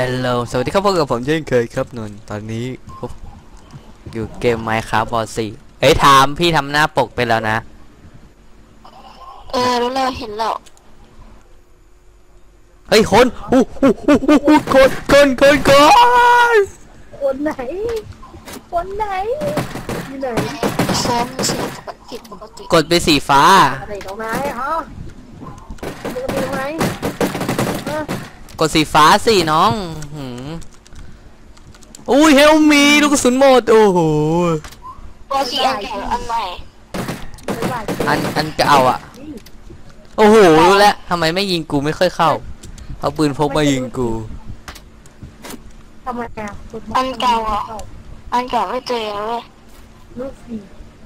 ฮัลโหล สวัสดีครับพบกับผมเช่นเคยครับนนท์ตอนนี้พบอยู่เกม Minecraft บอสี่เอ้ยถามพี่ทำหน้าปกไปแล้วนะ เออรู้แล้วเห็นแล้ว เฮ้ยคนอู้หูหูหูหูคนคนคนคนคนไหน คนไหนอยู่ไหนซ้อมเสียงผิดปกติ กดไปสีฟ้าอะไรตรงไหนฮะมันจะมีตรงไหนฮะ กดสีฟ้าสิน้องหืมอุ้ยเฮลมีลูกกระสุนหมด โอ้โหตัวสีอันเก่าอันใหม่ไม่ไหวอันอันเก่าอะ โอ้โหรู้แล้วทำไมไม่ยิงกูไม่ค่อยเข้าเอาปืนพกมายิงกูทำไมอะอันเก่าอะอันเก่าไม่เจอเว้ยลูกสี่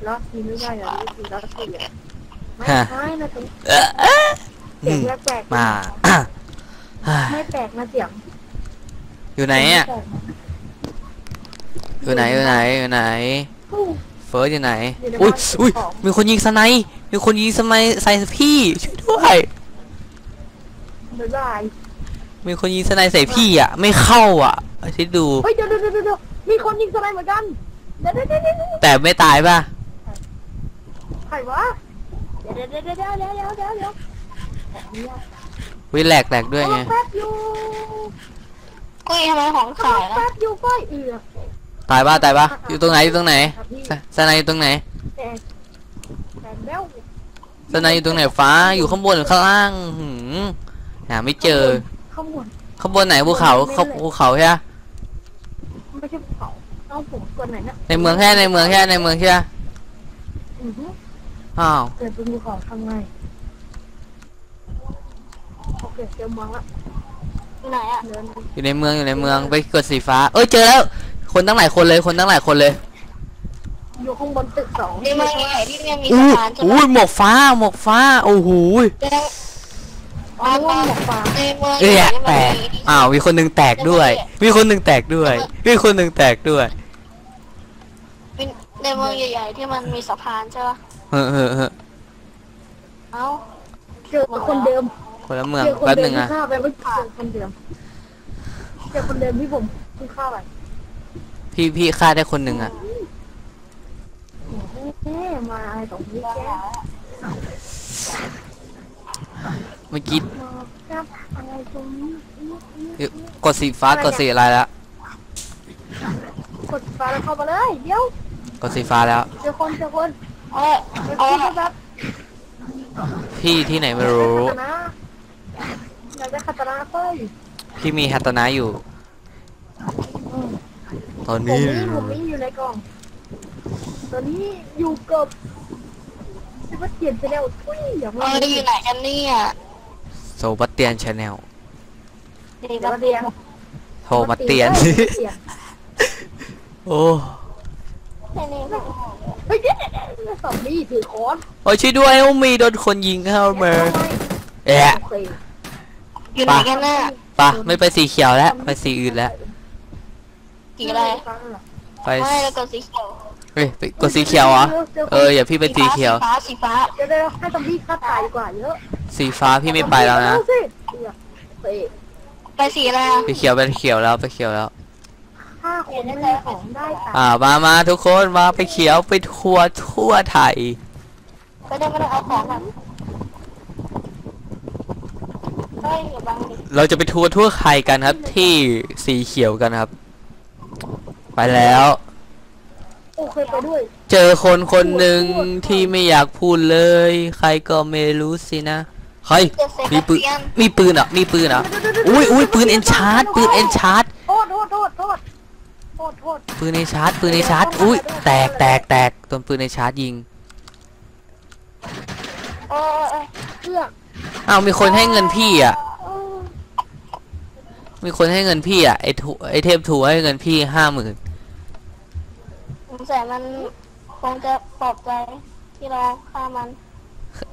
ล็อกสี่ไม่ได้เหรอลูกสี่ล็อกสี่อะไม่ฮะใช่นะตรงเอ๊ะเอ๊ะเสีอืยงมแปลกๆมา ไม่แปลกนะเสียงอยู่ไหนอะอยู่ไหนอยู่ไหนอยู่ไหนเฟิร์สอยู่ไหนอุ้ยอุ้ยมีคนยิงสไนป์มีคนยิงสไนป์ใส่พี่ ช่วยด้วยมีคนยิงสไนป์ใส่พี่อะ ไม่เข้าอะคิดดู เฮ้ยเดี๋ยวเดี๋ยวเดี๋ยวเดี๋ยวมีคนยิงสไนด์เหมือนกันเดี๋ยวเดี๋ยวเดี๋ยวแต่ไม่ตายป่ะ ใครวะเดี๋ยวเดี๋ยวเดี๋ยวเดี๋ยวเดี๋ยวเดี๋ยว วิแหลกแหลกด้วยไงแป๊บอยู่กุ้ยทำไมของขายนะแป๊บอยู่ก้อยเอือตายป่ะตายป่ะอยู่ตรงไหนอยู่ตรงไหนครับพี่สสไนป์อยู่ตรงไหนแต่แต่แล้วสไนป์อยู่ตรงไหนฟ้าอยู่ข้างบนหรือข้างล่างหืมหาไม่เจอข้างบนข้างบนไหนภูเขาเขาภูเขาใช่ไหมไม่ใช่ภูเขาต้องผมกวนไหนนะในเมืองแค่ในเมืองแค่ในเมืองใช่ไหมอือฮึอ้าวเกิดเป็นภูเขาข้าง ในโอเคเจอเมืองละไหนอะเดินอยู่ในเมืองอยู่ในเมืองไปกดสีฟ้า เอ้ยเจอแล้ว คนตั้งหลายคนเลยคนตั้งหลายคนเลยอยู่ข้างบนตึกสองในเมืองใหญ่ที่ยังมีอู้สะพานใช่ไหมอู้หมวกฟ้าหมวกฟ้าโอ้โหในอ๋อว่าหมวกฟางในเมืองเอ้ยใหญ่แตกอ้าวมีคนหนึ่งแตกด้วย มีคนหนึ่งแตกด้วยมีคนหนึ่งแตกด้วยในเมืองใหญ่ๆที่มันมีสะพานใช่ปะเฮ้อเฮ้อเฮ้อเอ้าเจอคนเดิม คนละเมืองเจอคนแป๊บหเดินึ่มงที่อะฆ่าไปเมื่อกี้เจอคนเดิมเจอคนเดิมที่ผมเพิ่งฆ่าไปพี่พี่ฆ่าได้คนหนึ่งอะแม่มาอะไรตรงนี้แกเมื่อกี้มาจับอะไรตรงนี้กดสีฟ้ากดสีอะไรแล้วกดฟ้าแล้วเข้ามาเลย เดี๋ยวกดสีฟ้าแล้ว เจอคนเจอคนเอ้ยเจอเอ้คนยแบบพี่ที่ไหนไม่รู้ อยากได้คาตานะเฟ้ยพี่มีฮัตตนะอยู่ตอนผมนี้ นี่ผมนี่อยู่ในกล่อง ตอนนี้อยู่กับซิบัสเตียนชาแนลทุยอย่างเอว่าออยู่ไหนกันเนี่ยโซบัตเตียนชาแนลดีเดี๋ยวปะมาเตียงโทรมาเตียนเตียนโอ้ในนี้ไม่เฮ้ยเดี๋ยวเดี๋ยวเดี๋ยวสองนี่ถือค้อนโอ้ยช่วยด้วยโอ้มีโดนคนยิงเข้ามาแอะโอเค อยู่ไหนกันน่ะปะไม่ไปสีเขียวแล้ว ไปสีอื่นแล้ว สีอะไรไปไม่แล้วก็สีเขียวเฮ้ยไปกดสีเขียวเหรอเอออย่าพี่ไปสีเขียวสีฟ้าสีฟ้าเดี๋ยวเดี๋ยวให้ซอมบี้ฆ่าตายดีกว่าเยอะสีฟ้าพี่ไม่ไปแล้วนะเอาสิเดี๋ยวไปไปสีอะไรอะไปเขียวไปเขียวแล้วไปเขียวแล้ว ฆ่าคนไม่ได้ของได้ตายอ่ามามาทุกคนมาไปเขียวไปทัวร์ทั่วไทยไม่ได้ไม่ได้เอาของแบบเฮ้ยอย่าบังดิ เราจะไปทัวร์ทั่วไทยกันครับ ที่สีเขียวกันครับ ไปแล้ว โอเคไปด้วย เจอคนคนหนึ่งที่ไม่อยากพูดเลย ใครก็ไม่รู้สินะใครเจ็ดเซนมีปืนเตียนมีปืนเหรอะ มีปืนเหรอะอุ้ยอุ้ยปืนเอ็นชาร์ดปืนเอ็นชาร์ดโทษโทษโทษโทษโทษโทษปืนเอ็นชาร์ดปืนเอ็นชาร์ดอุ้ยแตกแตกแตกโดนปืนเอ็นชาร์ดยิงเออเออเพื่อ อ้าวมีคนให้เงินพี่อะเออมีคนให้เงินพี่อะไอทูไอเทพทูให้เงินพี่ห้าหมื่นสงสัยมันคงจะปลอบใจที่เราฆ่ามัน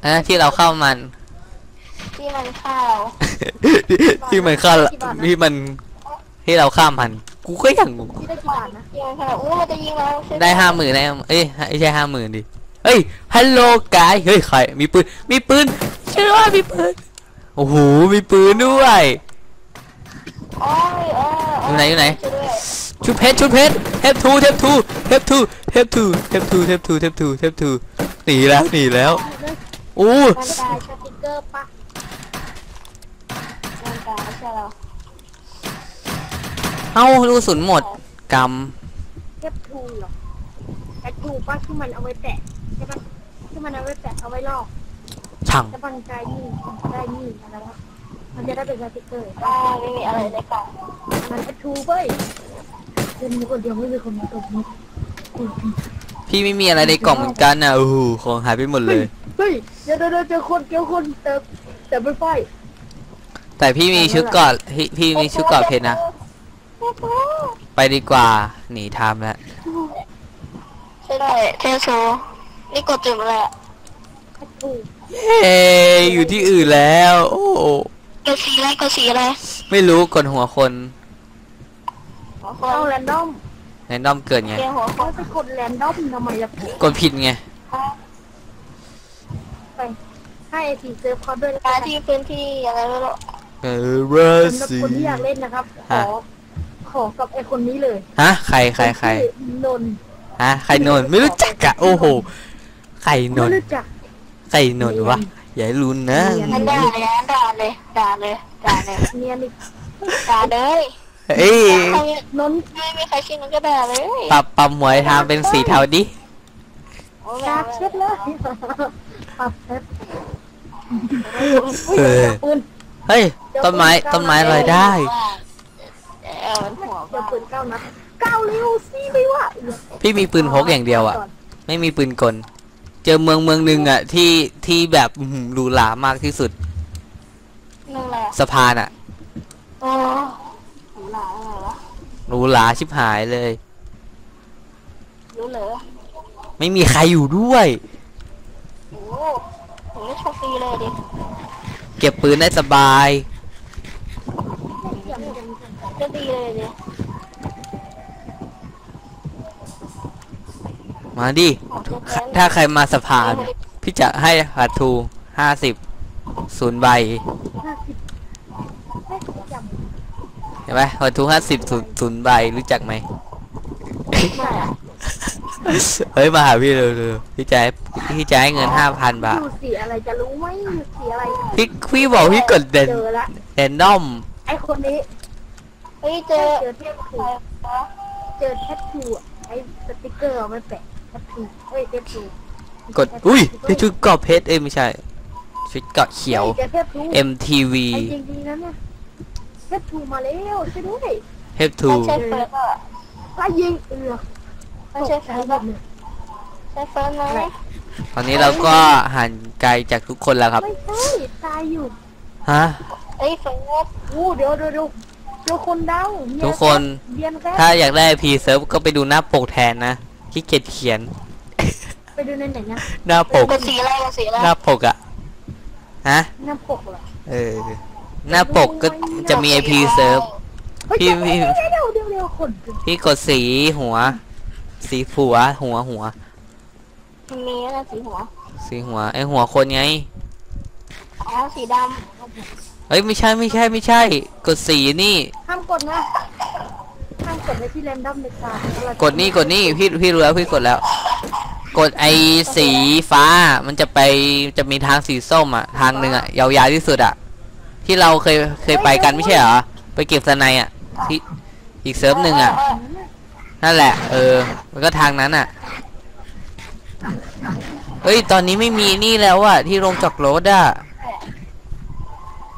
นะที่เราเข้ามัน ที่มันฆ่าเรา ที่มันฆ่าที่มันที่เราฆ่ามัน กูก็ยังงงที่ได้กี่บาทนะที่มันฆ่าเราอู้มันจะยิงเราใช่มได้ห้าหมื่นได้เอ้ยไม่ใช่ห้าหมื่นดิเฮ้ยฮัลโหลกายเฮ้ยใครมีปืนมีปืน เชื่อว่ามีปืนโอ้โหมีปืนด้วยโอ้ยเอออยู่ไหนอยู่ไหนช่วยด้วยชุดเพชรชุดเพชรเทปทูเทปทูเทปทูเทปทูเทปทูเทปทูเทปทูเทปทูหนีแล้วหนีแล้วอู้มันตายสติกเกอร์ปะมันตายใช่แล้วเอ้าลูกสุนหมดกเทปทูเหรอแทปทูปะที่มันเอาไว้แปะใช่ปะที่มันเอาไว้แปะเอาไว้ลอกำ ช่างจะบังใจนี่ได้นี่อะไรวะมันจะได้เป็นสติกเกอร์อ่าไม่มีอะไรในกล่องมันแทปทูเว้ยเดี๋ยวมีคนเดียวไม่มีคนมาตบมุกพี่ไม่มีอะไรในกล่องเหมือนกันนะโอ้โหของหายไปหมดเลยเฮ้ยเดี๋ยวเดี๋ยวเดี๋ยวเจอคนเจอคนแต่แต่ไม่ไฟแต่พี่มีชุดเกอดพี่พี่มีชุดเกอดเพชรนะโอ้โหไปดีกว่าหนีทำแล้วใช่ได้เทโซนี่กดจุดอะไรอะแทปทู เอ้ยอยู่ที่อื่นแล้ว โอ้โหกดสีอะไรกดสีอะไรไม่รู้กดหัวคนหัวคเอานแรนดอมในด้อมเกิดไง เกียร์หัวคเขานไปกดแรนดอมทำไมล่ะกดผิดไง ไปให้ไอทีเซิร์ฟเขาด้วยแล้วมากันที่พื้นที่อะไรไม่รู้เออรัสสำหรับซีคนที่อยากเล่นนะครับ ขอฮะขอกับไอคนนี้เลยฮะ ใครใครใครชื่อนนท์ฮะ ใครนนท์ไม่รู้จักอะโอ้โห ใครนไม่นท์รู้จัก ใครนนท์วะอย่าให้รุนนะเรียนอันด่าเลยอันด่าเลยด่าเลยด่าเลยเนียนอีกด่าเลยเอ้ยใครนนท์ไม่มีใครชินมันก็ด่าเลยปรับปรับหมวยทำเป็นสีเทาดิโอ้ยกากเช็ดเลยปรับแป๊บเออปืนเฮ้ยต้นไม้ต้นไม้ลอยได้แอลมันหัวเดี๋ยวบ้าปืนเก้านัดเก้าเร็วสิไม่ว่าพี่มีปืนพกอย่างเดียวอะไม่มีปืนกล เจอเมืองเมืองหนึ่งอะที่ที่แบบอื้อหือหรูหรามากที่สุดนั่นแหละสะพานอะโอ้หนูหลาอะไรวะหรูหราชิบหายเลย รู้เหรอไม่มีใครอยู่ด้วย โอ้ผมไม่โชคดีเลยดิเก็บปืนได้สบายก็ดีเลยดิ มาดิของเจ๊แจ๊ถ้าใครมาสะพานพี่จะให้หัดทูห้าสิบศูนย์ใบห้าสิบไม่จเห็นไหมหัดทูห้าสิบศูนย์ศูนย์ใบรู้จักไหมไม่อะเฮ้ยมาหาพี่เร็วๆพี่จะให้พี่จะให้เงินห้าพันำบาทอยู่สีอะไรจะรู้ไหมอยู่สีอะไรพี่พี่บอกพี่กดเดนเจอละเดนดอมไอคนนี้เฮ้ยเจอเจอเทปใคถูรกวะเจอแทปทูอะไอสติกเกอร์เอาไว้แปะ แทปทูเอ้ยเทปทูกดอุ้ยได้ชุดเกราะเพชรเอ้ยไม่ใช่ ชุดเกราะเขียวเจอเทปทู MTV ไอจริงๆนะเนี่ยเทปทูมาแล้วช่วยด้วยเทปทูไม่ใช่เฟิร์สอะไล่ยิงเอือไม่ใช่เฟิร์สอะใช่เฟิร์สไหมตอนนี้เราก็ห่างไกลจากทุกคนแล้วครับไม่ใช่ตายอยู่ฮะ เอ้ยเฟิร์สอู้เดี๋ยวเดี๋ยวเดี๋ยวเจอคนเดาเยทุกคนเรียนแค่ถ้าอยากได้พีเซิร์ฟก็ไปดูหน้าปกแทนนะขี้เกียจเขียน ไปดูในไหนนะหน้าปกกดสีอะไรกดสีอะไรหน้าปกอะฮะ หน้าปกเหรอเออ หน้าปกก็จะมีไอพีเซิร์ฟเฮ้ยพี่เดี๋ยวพี่ เดี๋ยวเดี๋ยวเดี๋ยวคนพี่กดสีหัว สีผัว หัวหัว มันมีอะไรสีหัวสีหัวไอหัวคนไง อ๋อสีดเอ้ยไม่ใช่ไม่ใช่ไม่ใช่ กดสีนี่ ห้ามกดนะห้ามกดในที่แรนดอมเด็ดขาดกดนี่กดนี่พี่พี่รู้แล้วพี่กดแล้ว กดไอสีฟ้ามันจะไปจะมีทางสีส้มอะ ทางหนึ่งอะ ยาวๆที่สุดอะ ที่เราเคยเคยไปกันไม่ใช่เหรอ ไปเก็บสไนด์อะ ที่อีกเซิร์ฟหนึ่งอะ นั่นแหละ เออ มันก็ทางนั้นอะ เฮ้ย ตอนนี้ไม่มีนี่แล้วอะ ที่ลงจากรถอะ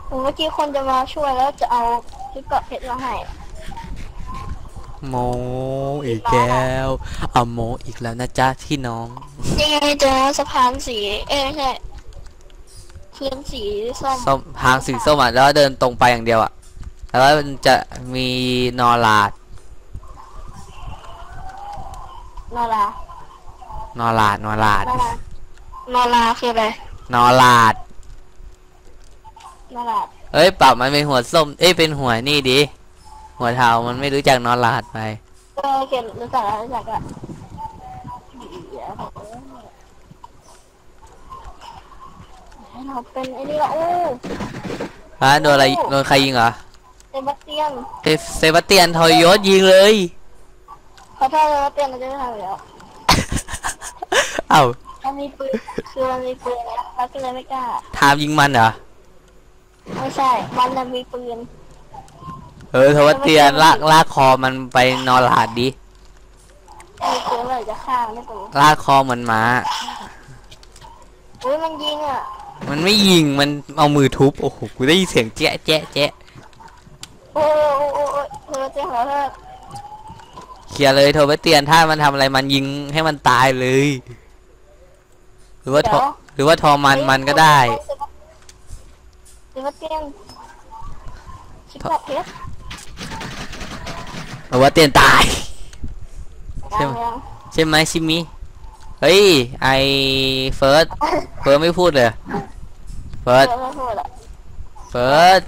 เมื่อกี้คนจะมาช่วยแล้วจะเอาชุดเกาะเพชรมาให้ โมอีกแล้วเอาโมอีกแล้วนะจ๊ะที่น้อง ยังไงเจอสะพานสี เอ้ยไม่ใช่พื้นสีส้มส้มทางสีส้มอะแล้วเดินตรงไปอย่างเดียวอะ แล้วมันจะมีนอลาดนอรานอลาดนอลาดนอรานอราคืออะไรนอลาดนอราเอ้ยปรับมันเป็นหัวส้ม เอ้ยเป็นหัวนี่ดิ หัวเทามันไม่รู้จักนอลาดไปเออเขียนรู้จักแล้วรู้จักอะเดี๋ยวให้เราเป็นไอ้นี่ละโอ้ฮะโดนอะไรโดนใครยิงเหรอเซบาสเตียนเซเซบาสเตียนทอยยศยิงเลยเพราะถ้าเซบาสเตียนเราจะไม่ทำอยู่แล้วเอ้ามันมีปืนคือมันมีปืนนะเราก็เลยไม่กล้าทามยิงมันเหรอไม่ใช่ มันน่ะมีปืน เออเซบาสเตียนลากลากคอมันไปนอนหลาดดิมีปืนเลยจะฆ่ามันไม่ปืนลากคอเหมือนหมา อุ้ยมันยิงอะมันไม่ยิงมันเอามือทุบโอ้โหกูได้ยินเสียงแจ๊ะแจ๊ะแจ๊ะโอ้โอ้โอ้โอ้เธอเจ๊ขอโทษเคลียร์เลยโทรไปเตียนถ้ามันทำอะไรมันยิงให้มันตายเลย หรือว่าทอหรือว่าทอมันมันก็ได้เซบาสเตียนชิคกับเพชร หรือว่าเตียนตาย ใช่ยังไหมยังใช่ไหมชิมิเฮ้ยไอเฟิร์สเฟิร์สไม่พูดเลยเฟิร์สเธอไม่พูดอะเฟิร์ส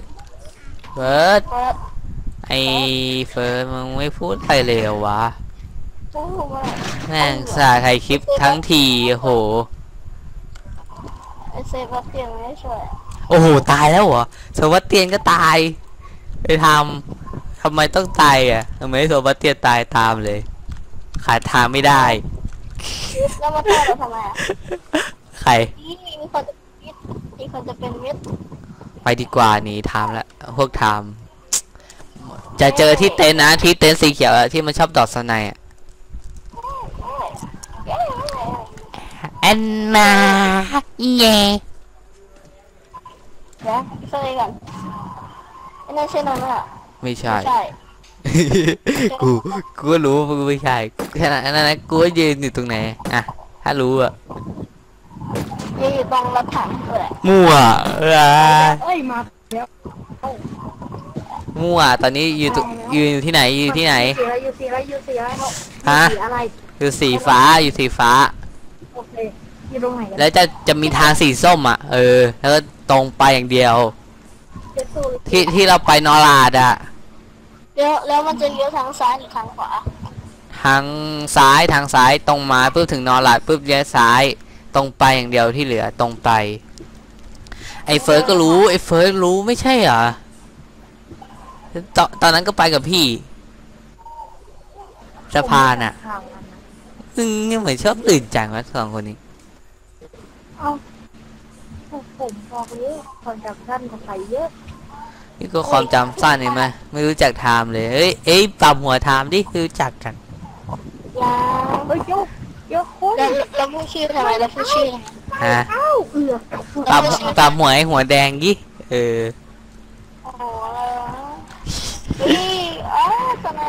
เฟิร์สเปิดไอเฟิร์สมึงไม่พูดอะไรเลยเหรอวะพูดว่าแม่งสาถ่ายคลิปทั้งทีโอ้โหไอเซบาสเตียนไม่ช่วยโอ้โหตายแล้วเหรอโซบัสเตียนก็ตายไปทำ ทำไมต้องตายอะทำไมโซบัสเตียนตายตามเลย ขาดทางไม่ได้ แล้วมาฆ่าเราทำไมอะใคร นี่มีคนจะมิดมีคนจะเป็นมิดไปดีกว่าหนีทำแล้วพวกทำจะเจอที่เต็นท์นะที่เต็นท์สีเขียวอะที่มันชอบดอดสไนด์อะแอนนาเย่เดี๋ยวช่วยก่อนไอ้นั่นใช่นนท์อะไม่ใช่ ไม่ใช่ กู กูก็รู้ว่ากูไม่ใช่แค่นั้นนะกูก็ยืนอยู่ตรงไหน อะ ถ้ารู้อะยืนอยู่ตรงรถถังเลยมั่วเออเอ้ยมาแล้วมั่ว ตอนนี้อยู่ตรงยืนอยู่ที่ไหนอยู่ที่ไหนสีอะไรอยู่สีอะไรอยู่สีอะไรฮะสีอะไร อยู่สีฟ้า อยู่สีฟ้า โอเคอยู่ตรงไหนกันแล้วจะจะมีทางสีส้มอะ เออ แล้วก็ตรงไปอย่างเดียวเจ็ดสูตรที่ที่เราไปนอราดอะ เลี้ยวแล้วมันจะเลี้ยวทางซ้ายหรือทางขวา ทางซ้ายทางซ้ายตรงมาปุ๊บถึงนอราดปุ๊บเลี้ยวซ้าย ตรงไปอย่างเดียวที่เหลือตรงไป ไอ้เฟิร์สก็รู้ไอ้เฟิร์สรู้ไม่ใช่เหรอตอนตอนนั้นก็ไปกับพี่สะพานอะทางนั้นนะอืมเหมือนชอบตื่นจังวะสองคนนี้เอาผมบอกเลยคนจับสั้นกว่าใครเยอะ นี่ก็ความจำสั้นเองไหมไม่รู้จักไทม์เลยเอ้ยเอ้ยปรับหัวไทม์ดิรู้จักกันยาเฮ้ยยกยกคนแล้วแล้วพูดชื่อทำไมแล้วพูดชื่อทำไมฮะเอ้าเอือปรับปรับหัวไอ้หัวแดงดิเออโอ้โหอะไรวะนี่อ้าวทำไม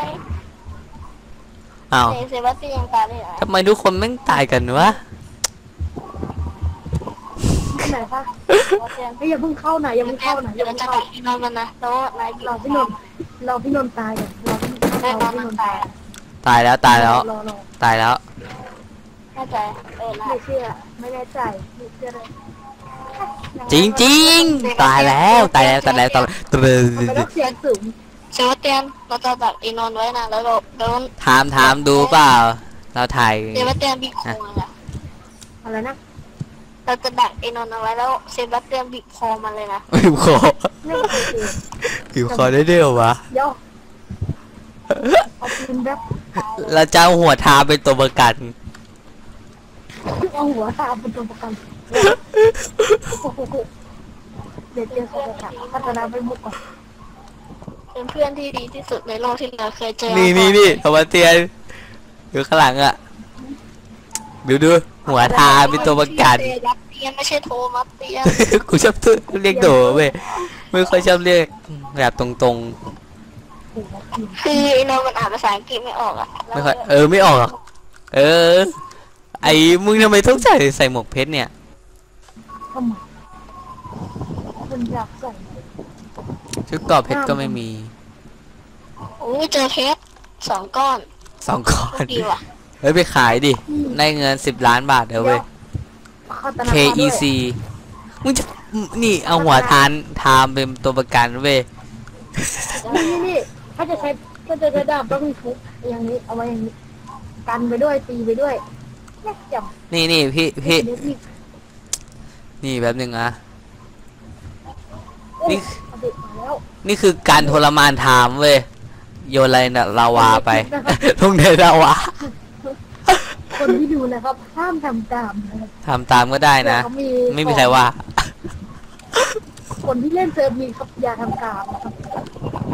อ้าวเซเซบาสเตียนยังตายเลยเหรอทำไมทุกคนแม่งตายกันวะที่ ไหนคะเซบาสเตียนเฮ้ยอย่าเพิ่งเข้าไหนอย่าเพิ่งเข้าไหนอย่าเดี๋ยวเพิ่งจะเข้าตัดอีนอนมันนะแล้วนายเราพี่นนท์เราพี่นนท์ตายก่อนเราพี่แน่นอนพี่มันนท์ตายอะตายแล้วตายแล้ว รอรอตายแล้ว แน่ใจเออนะไม่เชื่อ ไม่แน่ใจไม่เชื่อเลยจริงจริงๆตายแล้วตายแล้วตายแล้วตายแล้วตายมันก็เสียงสูงเซบาสเตียนเราจะตัดอีนอนไว้นะแล้วเราแล้วถามถามดูเปล่า เราถ่าย เซบาสเตียนบีบคอมันอะอะไรนะ เราจะดักอีนอนเอาไว้แล้วเซบาสเตียนบีบคอมันเลยนะผิวคอไม่โอเคผิวคอได้ด้วยเหรอวะเดี๋ยวเอาปืนแบบเราจะเอาหัวทาเป็นตัวประกันเอาหัวตามเป็นตัวประกันเดี๋ยวเจอคนจะพัฒนาไปบุกก่อนเป็นเพื่อนที่ดีที่สุดในโลกที่เราเคยเจอ นี่นี่นี่โทมัสเตียนอยู่ข้างหลังอะ ดูดู หัวทาเป็นตัวประกันเซบาสเตียนไม่ใช่โทมัสเตียนกูชอบเรียกโดเว้ยไม่ค่อยชอบเรียกแบบตรงหัวกินคือไอ้นอนมันอ่านภาษาอังกฤษไม่ออกอะๆไม่ค่อยเออไม่ออกหรอกเออ ไอ้มึงทำไมต้องใส่ใส่หมวกเพชรเนี่ยทำไมคุณอยากใส่ชุดเกรอบเพชรก็ไม่มีโอ้ยเจอเพชรสองก้อนสองก้อโชนคดีว่ะ เฮ้ยไปขายดิ ได้เงินสิบล้านบาทเดี๋ยวเว้ย เข้าธนาคารด้วย KEC มึงจะนี่เอาหัวทานทามเป็นตัวประกันเว้ย นี่นี่นี่ถ้าจะใช้ถ้าจะใช้ดาบต้องมีทุกอย่างนี้เอาไว้อย่างนี้กันไปด้วยตีไปด้วยแม่จำนี่นี่พี่พี่เดี๋ยวนี่นี่แบบหนึ่งอะนี่ เอาไปเด็กมาแล้วนี่คือการทรมานไทม์เว้ย โยนอะไรน่ะลาวาไป ลงในลาวา คนที่ดูนะครับ ห้ามทำตามนะครับทำตามก็ได้นะเดี๋ยวเขามีไม่มีใครว่าคนที่เล่นเซิร์ฟมีครับอย่าทำตามนะครับ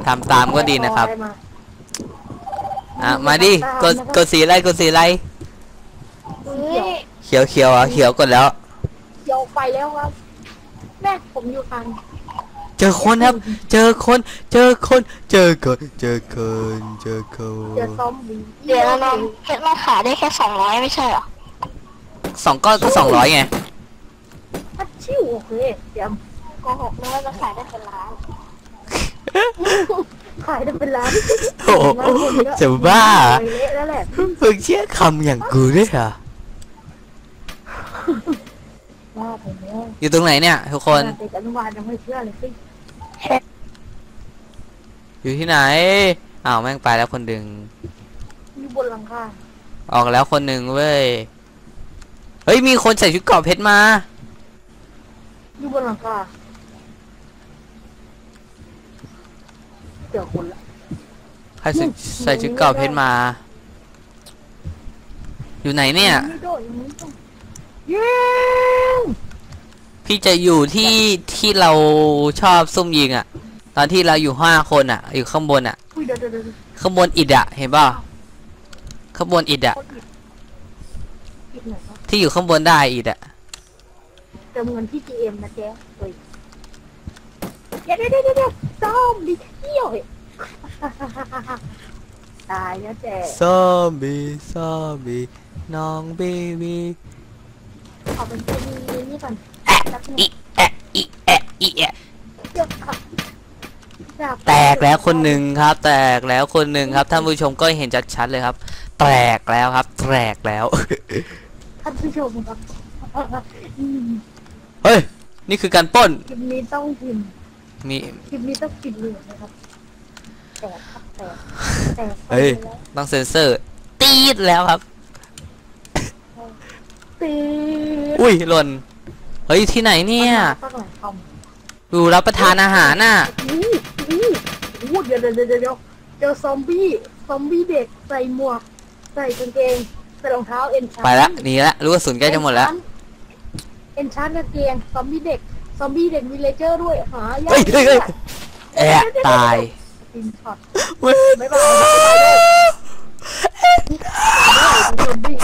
ทำตามก็ดีนะครับเอาอไมาอะ มาดิ กด กดสีอะไร กดสีอะไร เฮ้ยเขียวเขียวอะเขียวกดแล้ว เดี๋ยวไปแล้วครับ แม่ผมอยู่ทาง เจอคนครับ เจอคน เจอคน เจอคน เจอคน เจอคนเจอซอมบี้เดี๋ยวนะเพชรเราขายได้แค่สองร้อยไม่ใช่เหรอสองก้อนก็สองร้อยไง พัดชิวโอเคเดี๋ยวโกหกนะว่าจะขายได้เป็นล้านขายได้เป็นล้านโอ้โหจะบ้าไปเละแล้วแหละเพิ่งเชื่อคำอย่างกูด้วยเหรอว่าไปแล้วอยู่ตรงไหนเนี่ยทุกคน เด็กอนุบาลยังไม่เชื่อเลยสิ อยู่ที่ไหน อ้าวแม่งไปแล้วคนดึง อยู่บนหลังคาออกแล้วคนหนึ่งเว้ย เฮ้ยมีคนใส่ชุดเกราะเพชรมา อยู่บนหลังคาเจอคนละ ใครใส่ใส่ชุดเกราะเพชรมา อยู่ไหนเนี่ย ไม่โดดอย่างนี้ต้องเย้ พี่จะอยู่ที่ที่เราชอบซุ่มยิงอะตอนที่เราอยู่ห้าคนอะอยู่ข้างบนอะคุยเดี๋ยวเดี๋ยวเดี๋ยวข้างบนอิดอะเห็นป่ะข้างบนอิดอะคนอีกอีกหน่อยครับที่อยู่ข้างบนได้อิดอะเติมเงินที่ GM นะเจ๊เฮ้ยเดี๋ยวเดี๋ยวเดี๋ยวเดี๋ยวซ่อมดิเที่ยวเฮ้ยตายแล้วแต่ซอมบี้ซอมบี้น้องเบบี้เอาเป็นตัวนี้นี่ก่อน แอะแป๊บนึงอีแอะอีแอะอีแอะเดี๋ยวค่ะดาบแตกแล้วคนหนึ่งครับ แตกแล้วคนหนึ่งครับท่านผู้ชมก็เห็นชัดๆเลยครับ แตกแล้วครับ แตกแล้วท่านผู้ชมครับอืมเฮ้ยนี่คือการปล้นคลิปนี้ต้องพิมพ์มีคลิปนี้ต้องปิดเหลืองนะครับแตกครับแตกแตกเฮ้ยไปแล้วต้องเซ็นเซอร์ ตีดแล้วครับตีอุ้ยหล่น เฮ้ยที่ไหนเนี่ยตั้งหลายคำดูรับประทานอาหารน่ะอู้อู้อู้เดี๋ยวเดี๋ยวเดี๋ยวเดี๋ยวเจอซอมบี้ซอมบี้เด็กใส่หมวกใส่กางเกงใส่รองเท้าเอ็นชาไปละหนีละรู้ว่าสุนใกล้จะหมดแล้วเอ็นชานกางเกงซอมบี้เด็กซอมบี้เด็กวิลเลเจอร์ด้วยหายากเฮ้ยเฮ้ยเฮ้ยแอะตายตินช็อตเว้ยบ๊ายบายบ๊ายบายเลยซอมบี้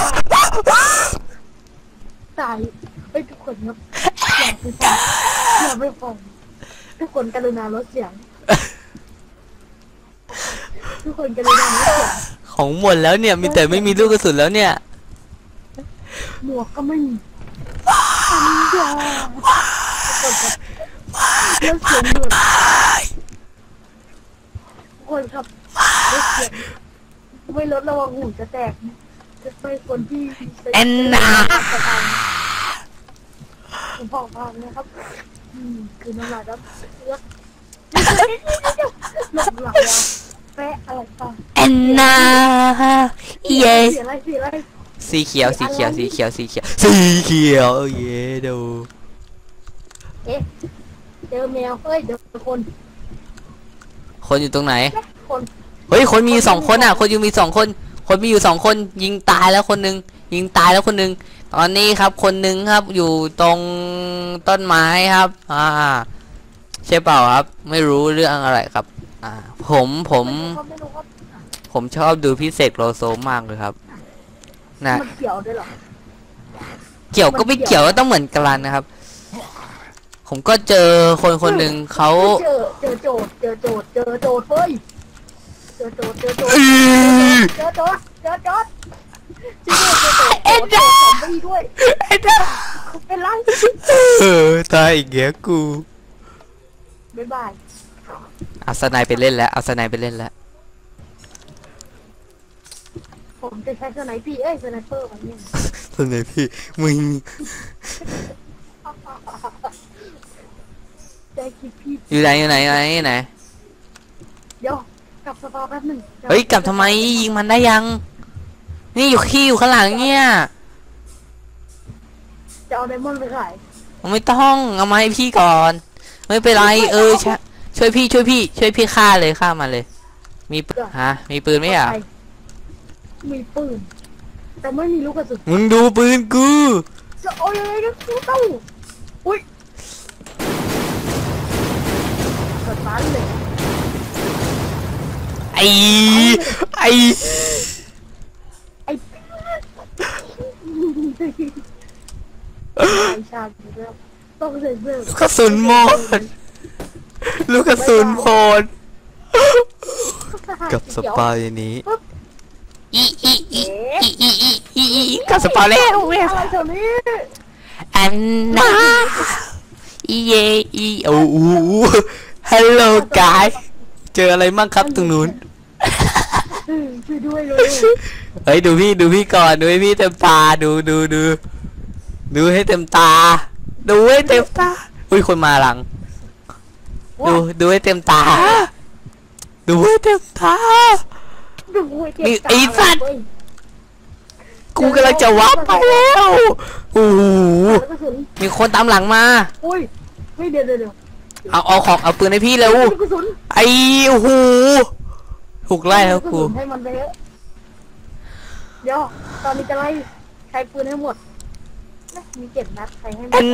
ตาย เฮ้ยทุกคนครับอย่าไปฟังอย่าไปฟังทุกคนกรุณาลดเสียง ทุกคนกรุณาลดเสียงของหมดแล้วเนี่ย มีแต่ไม่มีลูกกระสุนแล้วเนี่ย หมวกก็ไม่มีสัญญาทุกคนครับเลิกเสียงด่วนทุกคนครับเลิกเสียงไม่ลดระวังหูจะแตกนะจะไปคนที่แอนนา ผมบอกฟังนะครับอืมคือน้ำลายครับเลือกหลบหลังอะแปะอะไรต่างแอนนาเยสเสียอะไรเสียอะไรสีเขียวสีเขียวสีเขียวสีเขียวสีเขียวเย้ดูเอ๊ะเจอแมวเฮ้ยเดี๋ยวคน คนอยู่ตรงไหน คนเฮ้ยคนมีอยู่สองคนอะ คนอยู่มีสองคน คนมีอยู่สองคน ยิงตายแล้วคนหนึ่งยิงตายแล้วคนหนึ่ง ตอนนี้ครับคนหนึ่งครับอยู่ตรงต้นไม้ครับ อ่า ใช่เปล่าครับ ไม่รู้เรื่องอะไรครับ อ่า ผมผมเขาไม่รู้ว่าผมชอบดูพิเศษโลโซมากเลยครับนะมันเกี่ยวด้วยเหรอเกี่ยวก็ไม่เกี่ยวก็ต้องเหมือนกันนะครับ ผมก็เจอคนคนหนึ่งเขาเจอเจอโจทย์เจอโจทย์เจอโจทย์เฮ้ยเจอโจทย์เจอโจทย์อื้อเจอโจทย์เจอโจทย์ เจอโจทย์เจอโจทย์เจอโจทย์สองปีด้วยไอ้เด้อเป็นไรเออตายอีกแล้วกูบ๊ายบายเอาสไนไปเล่นแล้วเอาสไนไปเล่นแล้วผมจะใช้สไนพี่เอ้ยสไนเปอร์มันเนี่ยสไนพี่มึงได้คิดพี่อยู่ไหนอยู่ไหนอยู่ไหนอยู่ไหนเดี๋ยวกลับสตอแป๊บหนึ่งเฮ้ยกลับทำไมยิงมันได้ยัง นี่อยู่ขี้อยู่ข้างหลังเนี่ยจะเอาไดมอนด์ไปขายไม่ต้องเอามาให้พี่ก่อน ไม่เป็นไรเออใช้ช่วยพี่ช่วยพี่ ช่วยพี่ฆ่าเลยฆ่ามันเลย มีปืนฮะมีปืนไหมอะใครมีปืน แต่ไม่มีลูกกระสุนมึงดูปืนกูจะเอายังไงกันกูต้องอุ้ยเปิดร้านเลยไอ้ไอ้ไอ้ไอ้ ชาติแล้วต้องใส่เสื้อลูกกระสุนหมด ลูกกระสุนหมด กับสปายนี้อีอีอีเอ๊ะอีอีอีอีอีกับสปายแล้วเว้ยอะไรแถวนี้อันนาอีเยอีโอ้โหฮัลโหลกายเจออะไรมั่งครับตรงนู้นเออ ช่วยด้วยเลยเฮ้ยดูพี่ดูพี่ก่อนดูให้พี่เต็มตาดูดูดูดูให้เต็มตา ดูให้เต็มตาอุ้ยคนมาหลัง ดูดูให้เต็มตา ดูให้เต็มตาดูเจ็บนี่ตาไอ้สัตว์เว้ยกูกำลังจะวับไปแล้วโอ้โหแล้วกระสุนมีคนตามหลังมาอุ้ยเฮ้ยเดี๋ยวเดี๋ยวเดี๋ยวเอาเอาของเอาปืนให้พี่เร็วกระสุนไอ้โอ้โห ถูกไล่แล้วกูกระสุนให้มันไปเถอะเดี๋ยวตอนนี้จะไล่ใช้ปืนให้หมดนะมีเจ็ดนัดใช้ให้หมอัดน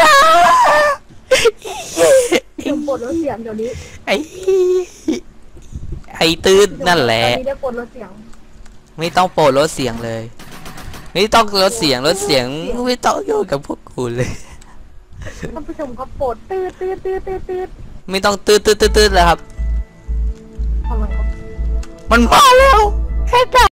นาเดี๋ยวปลดลดเสียงเดี๋ยวนี้ไอ้ไอ้ตื้นนั่นแหละ ตอนนี้ได้ปลดลดเสียง ไม่ต้องโปรดลดเสียงเลย ไม่ต้องลดเสียงลดเสียงไม่ต้องโยนกับพวกกูเลย ท่านผู้ชมครับปลดตืดตืดตืดตืดตืดไม่ต้องตืดตืดตืดตืดเลยครับ ทำไมครับ มันมาแล้วแค่